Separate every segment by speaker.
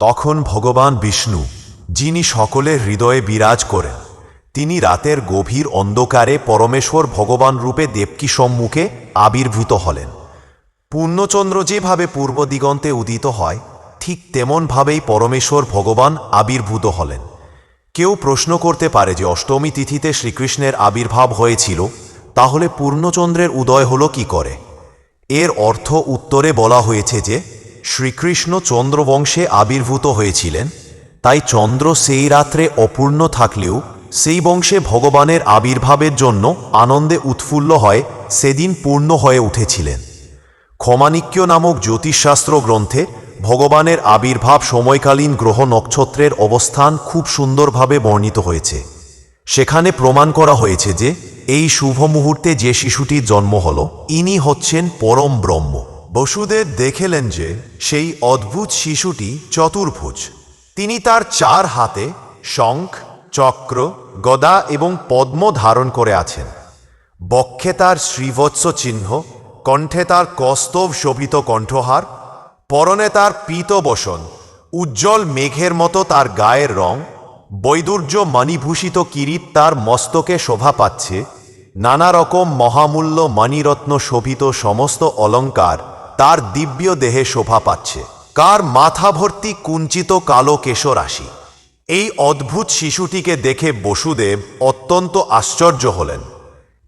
Speaker 1: তখন ভগবান বিষ্ণু, যিনি সকলের হৃদয়ে বিরাজ করেন, তিনি রাতের গভীর অন্ধকারে পরমেশ্বর ভগবান রূপে দেবকী সম্মুখে আবির্ভূত হলেন। পূর্ণচন্দ্র যেভাবে পূর্ব দিগন্তে উদিত হয়, ঠিক তেমনভাবেই পরমেশ্বর ভগবান আবির্ভূত হলেন। কেউ প্রশ্ন করতে পারে যে অষ্টমী তিথিতে শ্রীকৃষ্ণের আবির্ভাব হয়েছিল, তাহলে পূর্ণচন্দ্রের উদয় হলো কি করে? এর অর্থ উত্তরে বলা হয়েছে যে শ্রীকৃষ্ণ চন্দ্রবংশে আবির্ভূত হয়েছিলেন, তাই চন্দ্র সেই রাত্রে অপূর্ণ থাকলেও সেই বংশে ভগবানের আবির্ভাবের জন্য আনন্দে উৎফুল্ল হয় সেদিন পূর্ণ হয়ে উঠেছিলেন। ক্ষমানিক্য নামক জ্যোতিষশাস্ত্র গ্রন্থে ভগবানের আবির্ভাব সময়কালীন গ্রহ নক্ষত্রের অবস্থান খুব সুন্দরভাবে বর্ণিত হয়েছে। সেখানে প্রমাণ করা হয়েছে যে, এই শুভ মুহূর্তে যে শিশুটির জন্ম হল, ইনি হচ্ছেন পরম ব্রহ্ম। বসুদেব দেখেলেন যে সেই অদ্ভুত শিশুটি চতুর্ভুজ। তিনি তার চার হাতে শঙ্খ, চক্র, গদা এবং পদ্ম ধারণ করে আছেন। বক্ষে তার শ্রীবৎস চিহ্ন, কণ্ঠে তার কস্তব শোভিত কণ্ঠহার, পরনে তার পীতবসন উজ্জ্বল মেঘের মতো তার গায়ের রং, বৈদুর্য মণিভূষিত কিরিট তার মস্তকে শোভা পাচ্ছে, নানা রকম মহামূল্য মণিরত্ন শোভিত সমস্ত অলঙ্কার তার দিব্য দেহে শোভা পাচ্ছে। কার মাথা ভর্তি কুঞ্চিত কালো কেশরাশি এই অদ্ভুত শিশুটিকে দেখে বসুদেব অত্যন্ত আশ্চর্য হলেন।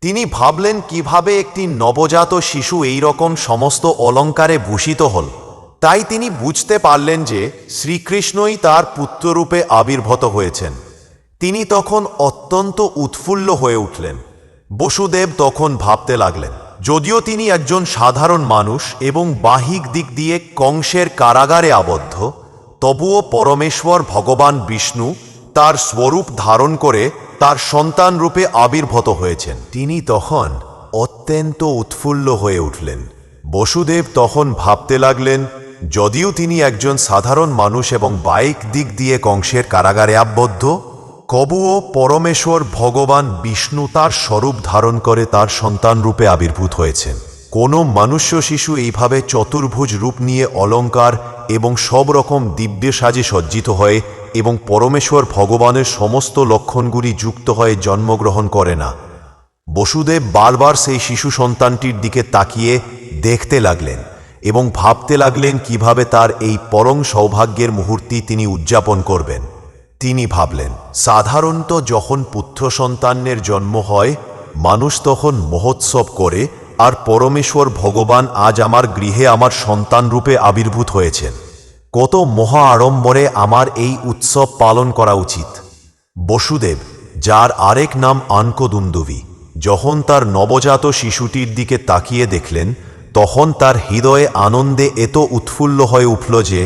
Speaker 1: তিনি ভাবলেন, কীভাবে একটি নবজাত শিশু এই রকম সমস্ত অলঙ্কারে ভূষিত হল। তাই তিনি বুঝতে পারলেন যে শ্রীকৃষ্ণই তার পুত্ররূপে আবির্ভূত হয়েছেন। তিনি তখন অত্যন্ত উৎফুল্ল হয়ে উঠলেন। বসুদেব তখন ভাবতে লাগলেন যদিও তিনি একজন সাধারণ মানুষ এবং বাহিক দিক দিয়ে কংসের কারাগারে আবদ্ধ, তবুও পরমেশ্বর ভগবান বিষ্ণু তার স্বরূপ ধারণ করে তার সন্তান রূপে আবির্ভূত হয়েছেন। তিনি তখন অত্যন্ত উৎফুল্ল হয়ে উঠলেন। বসুদেব তখন ভাবতে লাগলেন, যদিও তিনি একজন সাধারণ মানুষ এবং বাইক দিক দিয়ে কংসের কারাগারে আবদ্ধ কবুও পরমেশ্বর ভগবান বিষ্ণু তার স্বরূপ ধারণ করে তার সন্তান রূপে আবির্ভূত হয়েছেন। কোনো মানুষ্য শিশু এইভাবে চতুর্ভুজ রূপ নিয়ে অলঙ্কার এবং সব রকম দিব্য সাজে সজ্জিত হয় এবং পরমেশ্বর ভগবানের সমস্ত লক্ষণগুলি যুক্ত হয়ে জন্মগ্রহণ করে না। বসুদেব বারবার সেই শিশু সন্তানটির দিকে তাকিয়ে দেখতে লাগলেন এবং ভাবতে লাগলেন কীভাবে তার এই পরম সৌভাগ্যের মুহূর্তি তিনি উদযাপন করবেন। তিনি ভাবলেন, সাধারণত যখন পুত্র সন্তানের জন্ম হয়, মানুষ তখন মহোৎসব করে, আর পরমেশ্বর ভগবান আজ আমার গৃহে আমার সন্তান রূপে আবির্ভূত হয়েছেন। কত মহা আড়ম্বরে আমার এই উৎসব পালন করা উচিত। বসুদেব, যার আরেক নাম আনকোদুন্দুবি, যখন তার নবজাত শিশুটির দিকে তাকিয়ে দেখলেন, তখন তার হৃদয়ে আনন্দে এত উৎফুল্ল হয়ে উঠল যে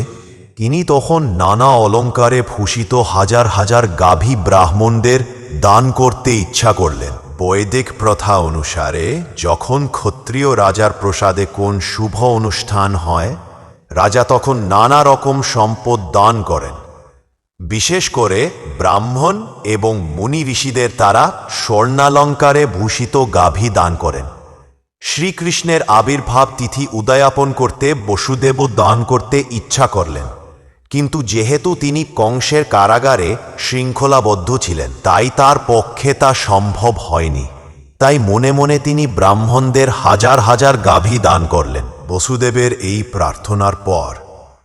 Speaker 1: তিনি তখন নানা অলঙ্কারে ভূষিত হাজার হাজার গাভী ব্রাহ্মণদের দান করতে ইচ্ছা করলেন। বৈদিক প্রথা অনুসারে যখন ক্ষত্রিয় রাজার প্রসাদে কোন শুভ অনুষ্ঠান হয়, রাজা তখন নানা রকম সম্পদ দান করেন। বিশেষ করে ব্রাহ্মণ এবং মুনি ঋষিদের তারা স্বর্ণালঙ্কারে ভূষিত গাভী দান করেন। শ্রীকৃষ্ণের আবির্ভাব তিথি উদযাপন করতে বসুদেবও দান করতে ইচ্ছা করলেন। কিন্তু যেহেতু তিনি কংসের কারাগারে শৃঙ্খলাবদ্ধ ছিলেন, তাই তার পক্ষে তা সম্ভব হয়নি। তাই মনে মনে তিনি ব্রাহ্মণদের হাজার হাজার গাভী দান করলেন। বসুদেবের এই প্রার্থনার পর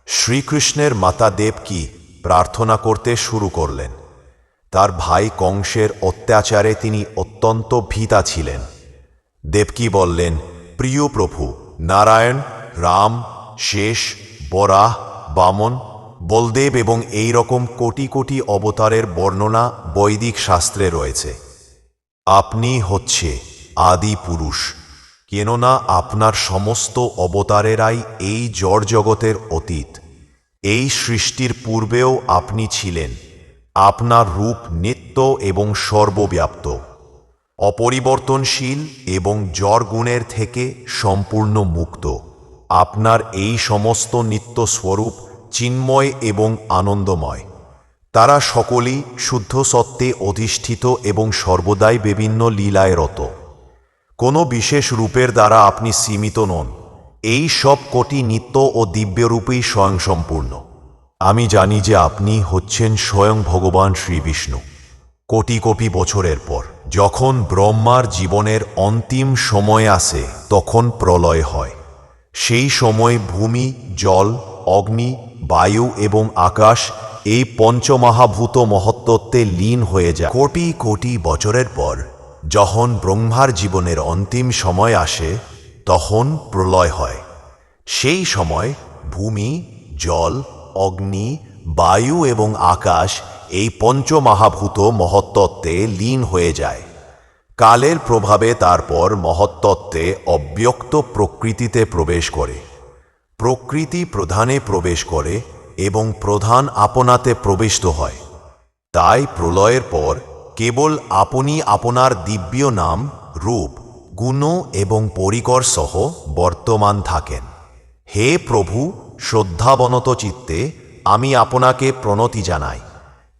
Speaker 1: শ্রীকৃষ্ণের মাতা দেবকী প্রার্থনা করতে শুরু করলেন। তার ভাই কংসের অত্যাচারে তিনি অত্যন্ত ভীতা ছিলেন। দেবকী বললেন, প্রিয় প্রভু, নারায়ণ, রাম, শেষ, বরাহ, বামন বলদেব এবং এই রকম কোটি কোটি অবতারের বর্ণনা বৈদিক শাস্ত্রে রয়েছে। আপনি হচ্ছে আদি পুরুষ, কেননা আপনার সমস্ত অবতারেরাই এই জড় জগতের অতীত। এই সৃষ্টির পূর্বেও আপনি ছিলেন, আপনার রূপ নিত্য এবং সর্বব্যাপ্ত, অপরিবর্তনশীল এবং জ্বর গুণের থেকে সম্পূর্ণ মুক্ত। আপনার এই সমস্ত নিত্য স্বরূপ চিন্ময় এবং আনন্দময়। তারা সকলেই শুদ্ধ সত্ত্বে অধিষ্ঠিত এবং সর্বদাই বিভিন্ন লীলায় রত। কোনো বিশেষ রূপের দ্বারা আপনি সীমিত নন। এই সব কোটি নিত্য ও দিব্যরূপেই স্বয়ংসম্পূর্ণ। আমি জানি যে আপনি হচ্ছেন স্বয়ং ভগবান শ্রীবিষ্ণু। কোটি কোটি বছরের পর, যখন ব্রহ্মার জীবনের অন্তিম সময় আসে, তখন প্রলয় হয়। সেই সময় ভূমি, জল, অগ্নি বায়ু এবং আকাশ এই পঞ্চমহাভূত মহত্তত্বে লীন হয়ে যায়। কোটি কোটি বছরের পর যখন ব্রহ্মার জীবনের অন্তিম সময় আসে, তখন প্রলয় হয়। সেই সময় ভূমি, জল, অগ্নি, বায়ু এবং আকাশ এই পঞ্চমহাভূত মহত্তত্ত্বে লীন হয়ে যায়। কালের প্রভাবে তারপর মহত্তত্ত্বে অব্যক্ত প্রকৃতিতে প্রবেশ করে। প্রকৃতি প্রধানে প্রবেশ করে এবং প্রধান আপনাতে প্রবিষ্ট হয়। তাই প্রলয়ের পর কেবল আপনি আপনার দিব্য নাম, রূপ, গুণ এবং পরিকর সহ বর্তমান থাকেন। হে প্রভু, শ্রদ্ধাবনত চিত্তে আমি আপনাকে প্রণতি জানাই,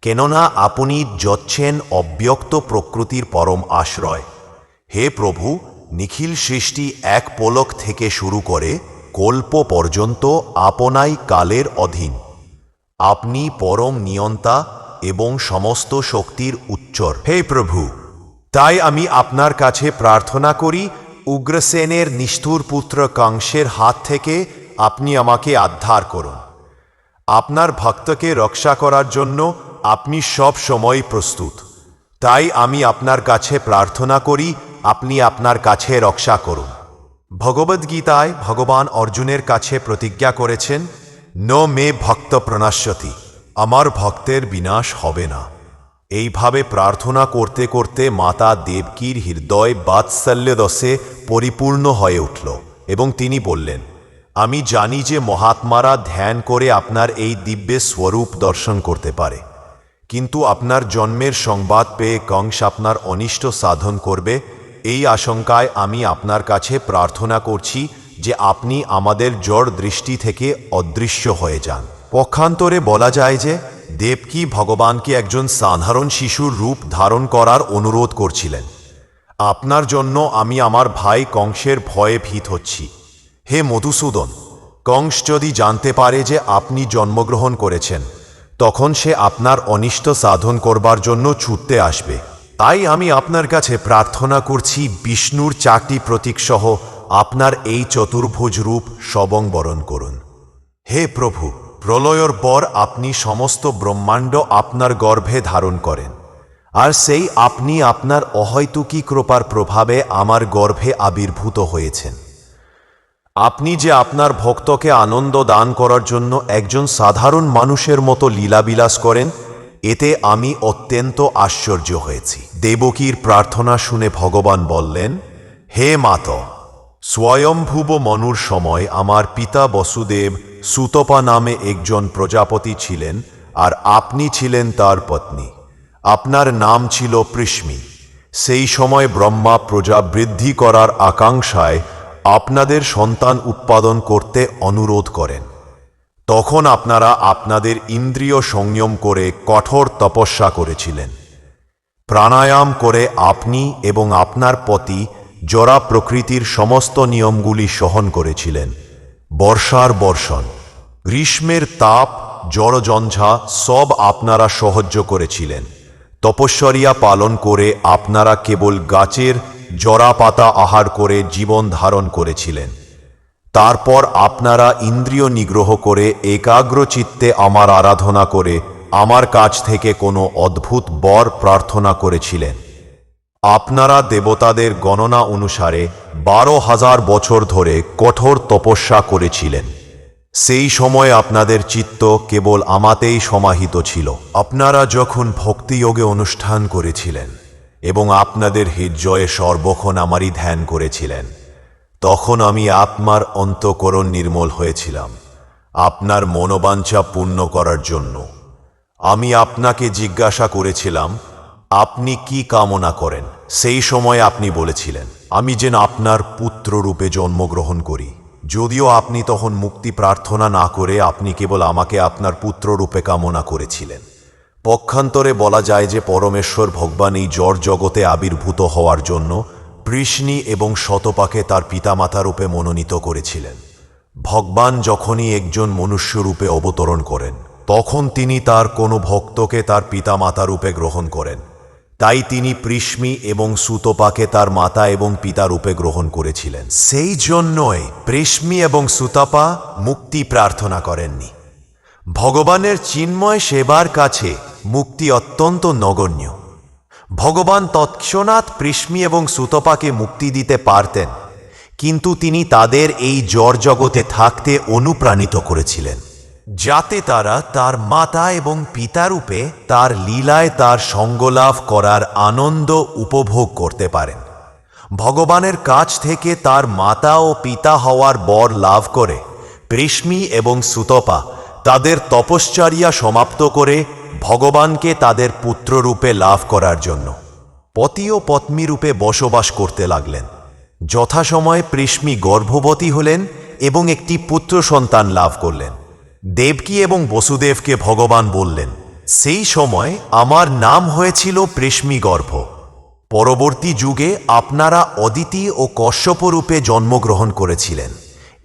Speaker 1: কেননা আপনি যচ্ছেন অব্যক্ত প্রকৃতির পরম আশ্রয়। হে প্রভু, নিখিল সৃষ্টি এক পলক থেকে শুরু করে কল্প পর্যন্ত আপনাই কালের অধীন। আপনি পরম নিয়ন্তা এবং সমস্ত শক্তির উচ্চর। হে প্রভু, তাই আমি আপনার কাছে প্রার্থনা করি, উগ্রসেনের নিষ্ঠুর পুত্র কংসের হাত থেকে আপনি আমাকে আদ্ধার করুন। আপনার ভক্তকে রক্ষা করার জন্য আপনি সব সময় প্রস্তুত। তাই আমি আপনার কাছে প্রার্থনা করি, আপনি আপনার কাছে রক্ষা করুন। ভগবদ্গীতায় ভগবান অর্জুনের কাছে প্রতিজ্ঞা করেছেন, ন মে ভক্ত প্রণাশ্যতি আমার ভক্তের বিনাশ হবে না। এইভাবে প্রার্থনা করতে করতে মাতা দেবকীর হৃদয় বাৎসল্য দশে পরিপূর্ণ হয়ে উঠল এবং তিনি বললেন, আমি জানি যে মহাত্মারা ধ্যান করে আপনার এই দিব্য স্বরূপ দর্শন করতে পারে, কিন্তু আপনার জন্মের সংবাদ পেয়ে কংস আপনার অনিষ্ট সাধন করবে এই আশঙ্কায় আমি আপনার কাছে প্রার্থনা করছি যে আপনি আমাদের জড় দৃষ্টি থেকে অদৃশ্য হয়ে যান। পক্ষান্তরে বলা যায় যে দেবকী ভগবানকে একজন সাধারণ শিশুর রূপ ধারণ করার অনুরোধ করছিলেন। আপনার জন্য আমি আমার ভাই কংসের ভয়ে ভীত হচ্ছি। হে মধুসূদন, কংস যদি জানতে পারে যে আপনি জন্মগ্রহণ করেছেন, তখন সে আপনার অনিষ্ট সাধন করবার জন্য ছুটতে আসবে। তাই আমি আপনার কাছে প্রার্থনা করছি বিষ্ণুর চারটি প্রতীকসহ আপনার এই চতুর্ভুজ রূপ সবংবরণ করুন। হে প্রভু, প্রলয়ের পর আপনি সমস্ত ব্রহ্মাণ্ড আপনার গর্ভে ধারণ করেন, আর সেই আপনি আপনার অহৈতুকী কৃপার প্রভাবে আমার গর্ভে আবির্ভূত হয়েছেন। আপনি যে আপনার ভক্তকে আনন্দ দান করার জন্য একজন সাধারণ মানুষের মতো লীলাবিলাস করেন এতে আমি অত্যন্ত আশ্চর্য হয়েছি। দেবকীর প্রার্থনা শুনে ভগবান বললেন, হে মাত স্বয়ংভুব মনুর সময় আমার পিতা বসুদেব সুতপা নামে একজন প্রজাপতি ছিলেন আর আপনি ছিলেন তার পত্নী। আপনার নাম ছিল পৃষ্মি। সেই সময় ব্রহ্মা প্রজা বৃদ্ধি করার আকাঙ্ক্ষায় আপনাদের সন্তান উৎপাদন করতে অনুরোধ করেন। তখন আপনারা আপনাদের ইন্দ্রিয় সংযম করে কঠোর তপস্যা করেছিলেন। প্রাণায়াম করে আপনি এবং আপনার পতি জরা প্রকৃতির সমস্ত নিয়মগুলি সহন করেছিলেন। বর্ষার বর্ষণ, গ্রীষ্মের তাপ জড়জঞ্ঝা সব আপনারা সহ্য করেছিলেন। তপস্বরিয়া পালন করে আপনারা কেবল গাছের জরা পাতা আহার করে জীবন ধারণ করেছিলেন। তারপর আপনারা ইন্দ্রিয় নিগ্রহ করে একাগ্র চিত্তে আমার আরাধনা করে আমার কাছ থেকে কোনো অদ্ভুত বর প্রার্থনা করেছিলেন। আপনারা দেবতাদের গণনা অনুসারে বারো হাজার বছর ধরে কঠোর তপস্যা করেছিলেন। সেই সময় আপনাদের চিত্ত কেবল আমাতেই সমাহিত ছিল। আপনারা যখন ভক্তিযোগে অনুষ্ঠান করেছিলেন এবং আপনাদের হৃদয়ে সর্বক্ষণ আমারই ধ্যান করেছিলেন তখন আমি আত্মার অন্তকরণ নির্মল হয়েছিলাম, আপনার মনোবাঞ্ছা পূর্ণ করার জন্য। আমি আপনাকে জিজ্ঞাসা করেছিলাম, আপনি কি কামনা করেন? সেই সময় আপনি বলেছিলেন, আমি যেন আপনার পুত্র রূপে জন্মগ্রহণ করি। যদিও আপনি তখন মুক্তি প্রার্থনা না করে আপনি কেবল আমাকে আপনার পুত্র রূপে কামনা করেছিলেন। পক্ষান্তরে বলা যায় যে পরমেশ্বর ভগবান এই জড় জগতে আবির্ভূত হওয়ার জন্য কৃষ্ণী এবং শতপাকে তার পিতামাতা রূপে মনোনীত করেছিলেন। ভগবান যখনই একজন মনুষ্য রূপে অবতরণ করেন, তখন তিনি তার কোনো ভক্তকে তার পিতামাতা রূপে গ্রহণ করেন। তাই তিনি পৃষ্মি এবং সুতপাকে তার মাতা এবং পিতা রূপে গ্রহণ করেছিলেন। সেই জন্যই পৃষ্মি এবং সুতপা মুক্তি প্রার্থনা করেননি। ভগবানের চিন্ময় সেবার কাছে মুক্তি অত্যন্ত নগণ্য। ভগবান তৎক্ষণাৎ পৃষ্মি এবং সুতপাকে মুক্তি দিতে পারতেন, কিন্তু তিনি তাদের এই জ্বর জগতে থাকতে অনুপ্রাণিত করেছিলেন, যাতে তারা তার মাতা এবং পিতারূপে তার লীলায় তার সঙ্গলাভ করার আনন্দ উপভোগ করতে পারেন। ভগবানের কাছ থেকে তার মাতা ও পিতা হওয়ার বর লাভ করে পৃষ্মি এবং সুতপা তাদের তপশ্চর্যা সমাপ্ত করে ভগবানকে তাদের পুত্ররূপে লাভ করার জন্য পতি ও পত্নী রূপে বসবাস করতে লাগলেন। যথাসময়ে পৃষ্মি গর্ভবতী হলেন এবং একটি পুত্র সন্তান লাভ করলেন। দেবকী এবং বসুদেবকে ভগবান বললেন, সেই সময় আমার নাম হয়েছিল পৃষ্মি গর্ভ। পরবর্তী যুগে আপনারা অদিতি ও কশ্যপ রূপে জন্মগ্রহণ করেছিলেন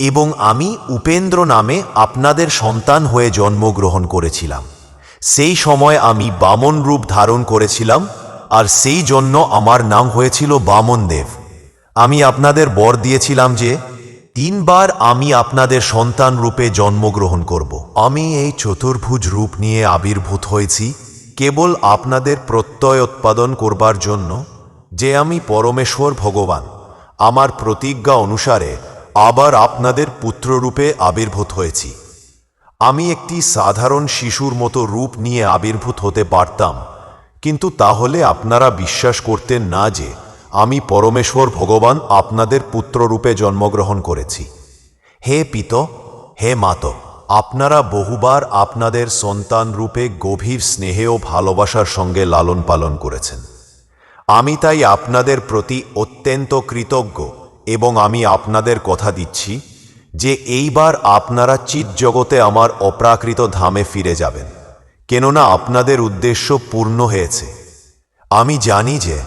Speaker 1: এবং আমি উপেন্দ্র নামে আপনাদের সন্তান হয়ে জন্মগ্রহণ করেছিলাম। সেই সময় আমি বামন রূপ ধারণ করেছিলাম, আর সেই জন্য আমার নাম হয়েছিল বামন দেব। আমি আপনাদের বর দিয়েছিলাম যে, তিনবার আমি আপনাদের সন্তান রূপে জন্মগ্রহণ করব। আমি এই চতুর্ভুজ রূপ নিয়ে আবির্ভূত হয়েছি, কেবল আপনাদের প্রত্যয় উৎপাদন করবার জন্য, যে আমি পরমেশ্বর ভগবান। আমার প্রতিজ্ঞা অনুসারে আবার আপনাদের পুত্ররূপে আবির্ভূত হয়েছি। আমি একটি সাধারণ শিশুর মতো রূপ নিয়ে আবির্ভূত হতে পারতাম, কিন্তু তাহলে আপনারা বিশ্বাস করতেন না যে আমি পরমেশ্বর ভগবান আপনাদের পুত্ররূপে জন্মগ্রহণ করেছি। হে পিত, হে মাত, আপনারা বহুবার আপনাদের সন্তান রূপে গভীর স্নেহে ও ভালোবাসার সঙ্গে লালন পালন করেছেন। আমি তাই আপনাদের প্রতি অত্যন্ত কৃতজ্ঞ এবং আমি আপনাদের কথা দিচ্ছি যে এইবার আপনারা চিৎ জগতে আমার অপ্রাকৃত ধামে ফিরে যাবেন, কেননা আপনাদের উদ্দেশ্য পূর্ণ হয়েছে। আমি জানি যে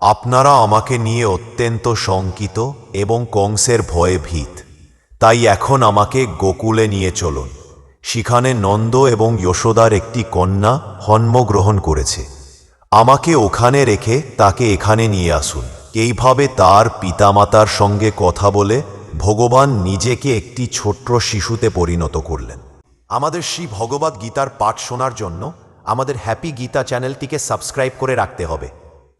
Speaker 1: আপনারা আমাকে নিয়ে অত্যন্ত শঙ্কিত এবং কংসের ভয়ে ভীত। তাই এখন আমাকে গোকুলে নিয়ে চলুন। সেখানে নন্দ এবং যশোদার একটি কন্যা জন্মগ্রহণ করেছে। আমাকে ওখানে রেখে তাকে এখানে নিয়ে আসুন। এইভাবে তার পিতামাতার সঙ্গে কথা বলে ভগবান নিজেকে একটি ছোট্ট শিশুতে পরিণত করলেন। আমাদের শ্রী ভগবত গীতার পাঠ শোনার জন্য আমাদের হ্যাপি গীতা চ্যানেলটিকে সাবস্ক্রাইব করে রাখতে হবে।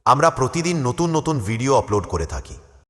Speaker 1: আমরা প্রতিদিন নতুন নতুন ভিডিও আপলোড করে থাকি।